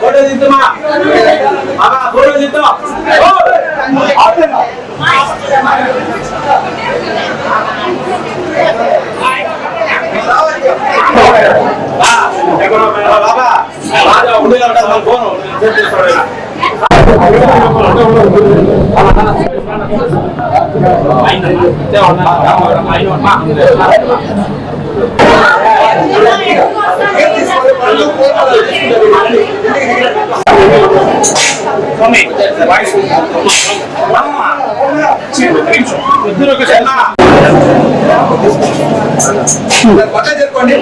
Photo దిద్దుమా? Photo తీద్దాం சுவாமி voice ஆமா சரி ஒரு நிமிஷம் உத்திரோக சென்னா பக்கம் చేసుకోండి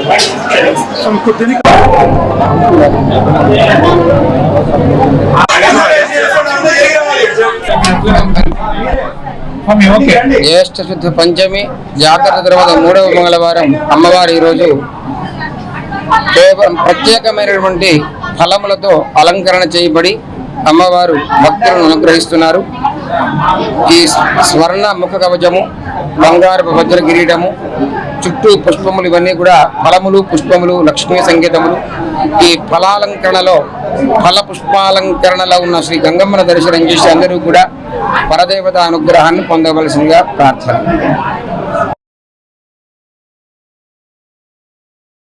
జ్యేష్ఠ శుద్ధ పంచమి జాగ్రత్త తర్వాత మూడవ మంగళవారం అమ్మవారు ఈరోజు కేవలం ప్రత్యేకమైనటువంటి ఫలములతో అలంకరణ చేయబడి అమ్మవారు భక్తులను అనుగ్రహిస్తున్నారు. ఈ స్వర్ణ ముఖ కవచము బంగారపు వజ్ర కిరీటము చుట్టూ పుష్పములు ఇవన్నీ కూడా ఫలములు పుష్పములు లక్ష్మీ సంగీతములు ఈ ఫలాలంకరణలో ఫల పుష్పాలంకరణలో ఉన్న శ్రీ గంగమ్మను దర్శనం చేసి అందరూ కూడా పరదేవత అనుగ్రహాన్ని పొందవలసిందిగా ప్రార్థన.